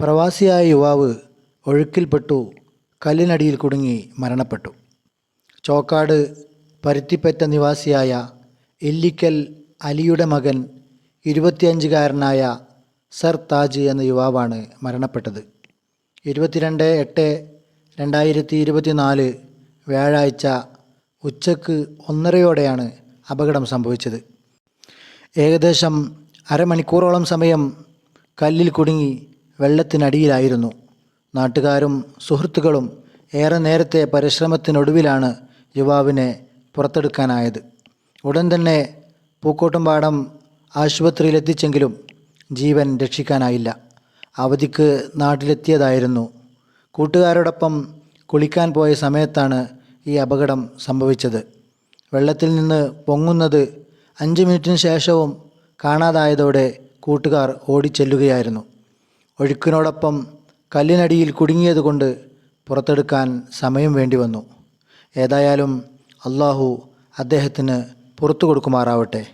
പ്രവാസിയായ യുവാവ് ഒഴുക്കിൽപ്പെട്ടു കല്ലിനടിയിൽ കുടുങ്ങി മരണപ്പെട്ടു. ചോക്കാട് പരുത്തിപ്പറ്റ നിവാസിയായ എല്ലിക്കൽ അലിയുടെ മകൻ ഇരുപത്തിയഞ്ചുകാരനായ സർ താജ് എന്ന യുവാവാണ് മരണപ്പെട്ടത്. ഇരുപത്തിരണ്ട് എട്ട് രണ്ടായിരത്തി ഇരുപത്തിനാല് വ്യാഴാഴ്ച ഉച്ചയ്ക്ക് ഒന്നരയോടെയാണ് അപകടം സംഭവിച്ചത്. ഏകദേശം അരമണിക്കൂറോളം സമയം കല്ലിൽ കുടുങ്ങി വെള്ളത്തിനടിയിലായിരുന്നു. നാട്ടുകാരും സുഹൃത്തുക്കളും ഏറെ നേരത്തെ പരിശ്രമത്തിനൊടുവിലാണ് യുവാവിനെ പുറത്തെടുക്കാനായത്. ഉടൻ തന്നെ പൂക്കോട്ടുംപാടം ആശുപത്രിയിലെത്തിച്ചെങ്കിലും ജീവൻ രക്ഷിക്കാനായില്ല. അവധിക്ക് നാട്ടിലെത്തിയതായിരുന്നു. കൂട്ടുകാരോടൊപ്പം കുളിക്കാൻ പോയ സമയത്താണ് ഈ അപകടം സംഭവിച്ചത്. വെള്ളത്തിൽ നിന്ന് പൊങ്ങുന്നത് അഞ്ച് മിനിറ്റിന് ശേഷവും കാണാതായതോടെ കൂട്ടുകാർ ഓടിച്ചെല്ലുകയായിരുന്നു. ഒഴുക്കിനോടൊപ്പം കല്ലിനടിയിൽ കുടുങ്ങിയതുകൊണ്ട് പുറത്തെടുക്കാൻ സമയം വേണ്ടി വന്നു. ഏതായാലും അള്ളാഹു അദ്ദേഹത്തിന് പുറത്തു കൊടുക്കുമാറാവട്ടെ.